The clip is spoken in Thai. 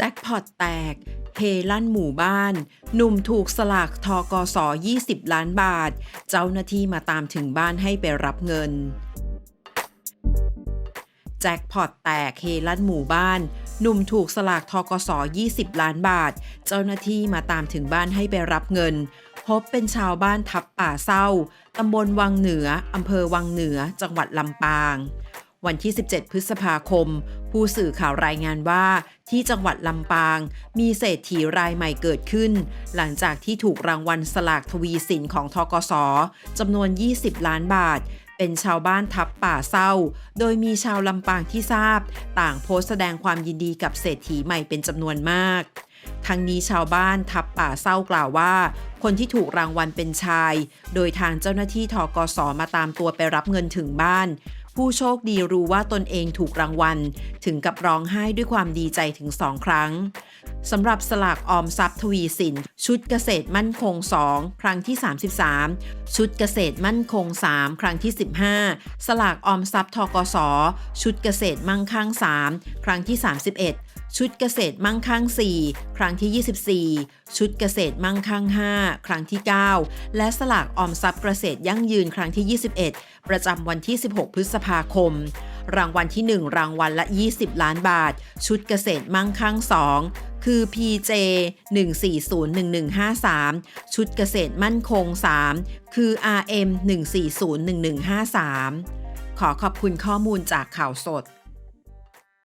แจ็คพอตแตก เฮลั่นหมู่บ้าน หนุ่มถูกสลากทกส20 ล้านบาท เจ้าหน้าที่มาตามถึงบ้านให้ไปรับเงิน แจ็คพอตแตก เฮลั่นหมู่บ้าน หนุ่มถูกสลากทกส20 ล้านบาท เจ้าหน้าที่มาตามถึงบ้านให้ไปรับเงิน พบเป็นชาวบ้านทับป่าเศร้า ตำบลวังเหนือ อำเภอวังเหนือ จังหวัดลำปาง วันที่ 17 พฤษภาคม ผู้สื่อข่าวรายงานว่า ที่จังหวัดลำปาง มีเศรษฐีรายใหม่เกิดขึ้น หลังจากที่ถูกรางวัลสลากทวีสินของทกสจำนวน 20 ล้านบาท เป็นชาวบ้านทับป่าเศร้า โดยมีชาวลำปางที่ทราบ ต่างโพสต์แสดงความยินดีกับเศรษฐีใหม่เป็นจำนวนมากทั้งนี้ชาวบ้านทับป่าเศร้ากล่าวว่า คนที่ถูกรางวัลเป็นชาย โดยทางเจ้าหน้าที่ทกสมาตามตัวไปรับเงินถึงบ้าน ผู้โชคดีรู้ว่าตนเองถูกรางวัล ถึงกับร้องไห้ด้วยความดีใจถึงสองครั้ง สำหรับสลากออมทรัพย์ทวีสิน ชุดเกษตรมั่นคง 2 ครั้งที่ 33 ชุดเกษตรมั่นคง 3 ครั้งที่ 15 สลากออมทรัพย์ทกส ชุดเกษตรมั่งคั่ง 3 ครั้งที่ 31 ชุดเกษตรมั่งคั่ง 4 ครั้งที่ 24 ชุดเกษตรมั่งคั่ง 5 ครั้งที่ 9 และสลากออมทรัพย์เกษตรยั่งยืนครั้งที่ 21 ประจำวันที่ 16 พฤษภาคมรางวัลที่ 1 รางวัลละ 20 ล้านบาท ชุดเกษตรมั่งคั่ง 2 คือ PJ 1401153 ชุดเกษตรมั่นคง 3 คือ RM 1401153 ขอขอบคุณข้อมูลจากข่าวสด